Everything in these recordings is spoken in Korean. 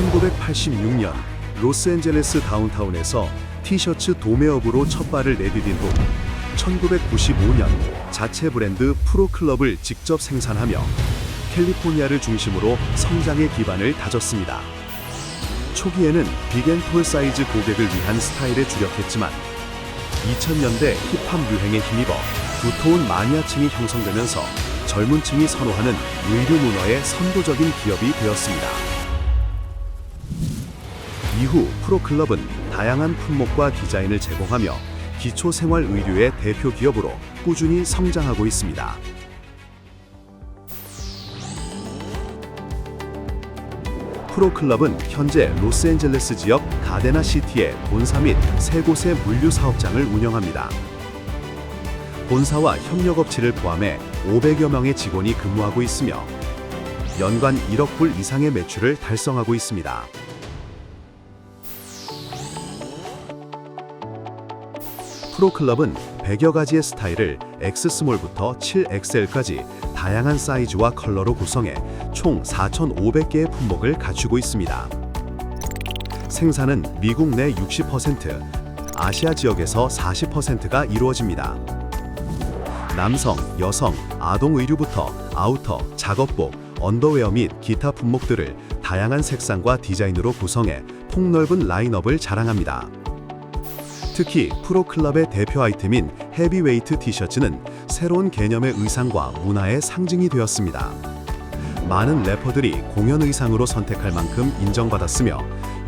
1986년 로스앤젤레스 다운타운에서 티셔츠 도매업으로 첫 발을 내디딘 후 1995년 자체 브랜드 프로클럽을 직접 생산하며 캘리포니아를 중심으로 성장의 기반을 다졌습니다. 초기에는 빅앤 톨 사이즈 고객을 위한 스타일에 주력했지만 2000년대 힙합 유행에 힘입어 두터운 마니아층이 형성되면서 젊은 층이 선호하는 의류 문화의 선도적인 기업이 되었습니다. 이후 프로클럽은 다양한 품목과 디자인을 제공하며 기초 생활 의류의 대표 기업으로 꾸준히 성장하고 있습니다. 프로클럽은 현재 로스앤젤레스 지역 가데나 시티의 본사 및 세 곳의 물류 사업장을 운영합니다. 본사와 협력업체를 포함해 500여 명의 직원이 근무하고 있으며 연간 1억 불 이상의 매출을 달성하고 있습니다. 프로클럽은 100여 가지의 스타일을 X스몰부터 7XL까지 다양한 사이즈와 컬러로 구성해 총 4,500개의 품목을 갖추고 있습니다. 생산은 미국 내 60%, 아시아 지역에서 40%가 이루어집니다. 남성, 여성, 아동 의류부터 아우터, 작업복, 언더웨어 및 기타 품목들을 다양한 색상과 디자인으로 구성해 폭넓은 라인업을 자랑합니다. 특히 프로클럽의 대표 아이템인 헤비웨이트 티셔츠는 새로운 개념의 의상과 문화의 상징이 되었습니다. 많은 래퍼들이 공연 의상으로 선택할 만큼 인정받았으며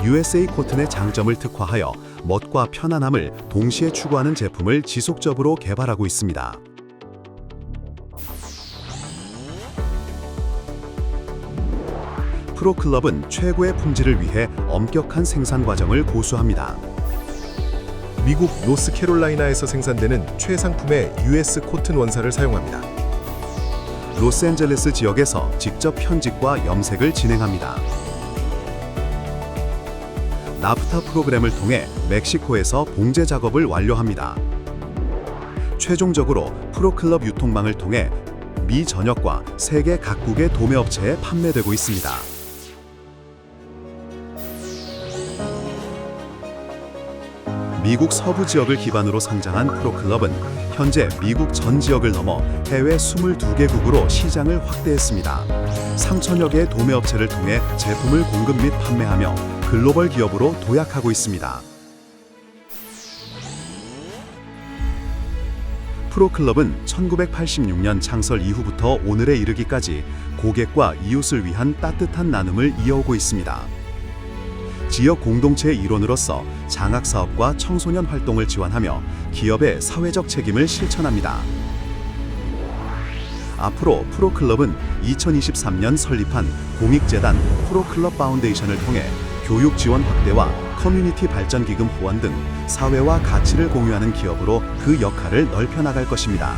USA 코튼의 장점을 특화하여 멋과 편안함을 동시에 추구하는 제품을 지속적으로 개발하고 있습니다. 프로클럽은 최고의 품질을 위해 엄격한 생산 과정을 고수합니다. 미국 노스캐롤라이나에서 생산되는 최상품의 US 코튼 원사를 사용합니다. 로스앤젤레스 지역에서 직접 편집과 염색을 진행합니다. 나프타 프로그램을 통해 멕시코에서 봉제 작업을 완료합니다. 최종적으로 프로클럽 유통망을 통해 미 전역과 세계 각국의 도매업체에 판매되고 있습니다. 미국 서부 지역을 기반으로 성장한 프로클럽은 현재 미국 전 지역을 넘어 해외 22개국으로 시장을 확대했습니다. 3천여 개의 도매업체를 통해 제품을 공급 및 판매하며 글로벌 기업으로 도약하고 있습니다. 프로클럽은 1986년 창설 이후부터 오늘에 이르기까지 고객과 이웃을 위한 따뜻한 나눔을 이어오고 있습니다. 지역 공동체의 일원으로서 장학 사업과 청소년 활동을 지원하며 기업의 사회적 책임을 실천합니다. 앞으로 프로클럽은 2023년 설립한 공익재단 프로클럽 파운데이션을 통해 교육 지원 확대와 커뮤니티 발전 기금 후원 등 사회와 가치를 공유하는 기업으로 그 역할을 넓혀 나갈 것입니다.